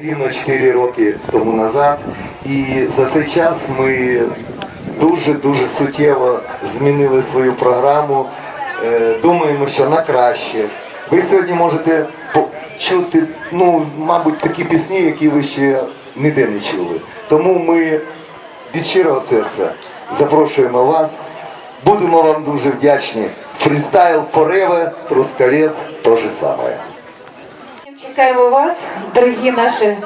Рівно 4 роки тому назад, і за цей час ми дуже дуже суттєво змінили свою програму. Е, Думаємо, що на краще. Ви сьогодні можете почути, ну, мабуть, такі пісні, які ви ще ніде не чули. Тому ми від щирого серця запрошуємо вас. Будемо вам дуже вдячні. Фрістайл Forever, Трускавець, то же саме. Чекаємо вас, дорогі наші,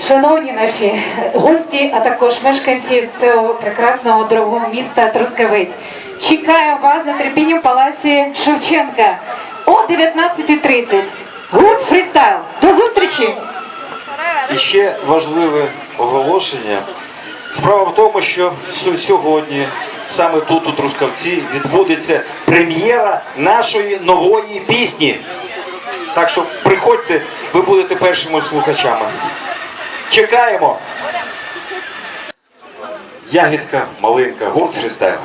шановні наші гості, а також мешканці цього прекрасного дорогого міста Трускавець. Чекаю вас на терпінні в палаці Шевченка о 19.30. Гурт фрістайл. До зустрічі! І ще важливе оголошення. Справа в тому, що сьогодні, саме тут, у Трускавці, відбудеться прем'єра нашої нової пісні. Так що приходьте, ви будете першими слухачами. Чекаємо. Ягідка, малинка, гурт фрістайл.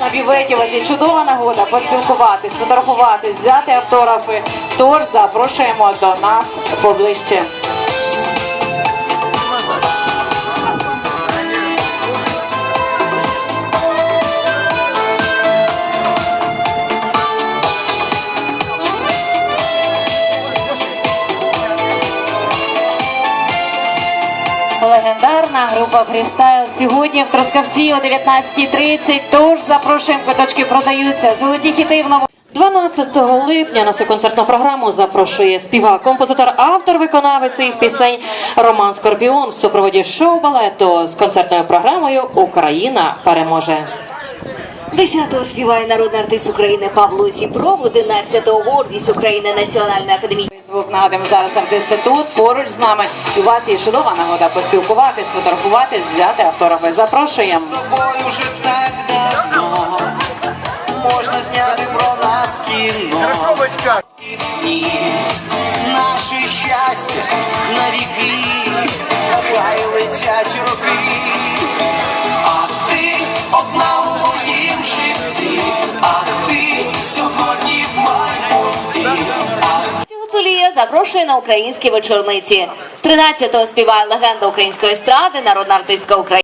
На бюветі у вас є чудова нагода поспілкуватись, фотографуватись, взяти автографи. Тож запрошуємо до нас поближче. Легендарна група фрістайл сьогодні в Трускавці о 19.30. Тож запрошуємо, квиточки продаються. Золоті хіти в новому. 12 липня на цю концертну програму запрошує співак, композитор, автор, виконавець своїх пісень Роман Скорпіон в супроводі шоу-балету з концертною програмою Україна переможе. 10-го співає народний артист України Павло Зібров, 11-го гордість України Національної академії. Звук нагадуємо зараз артисти тут поруч з нами. І у вас є чудова нагода поспілкуватись, фотографуватись, взяти автографи. Запрошуємо. з тобою вже так давно можна зняти про нас кіно. І запрошує на українські вечорниці. 13-го співає легенда української естради, народна артистка України.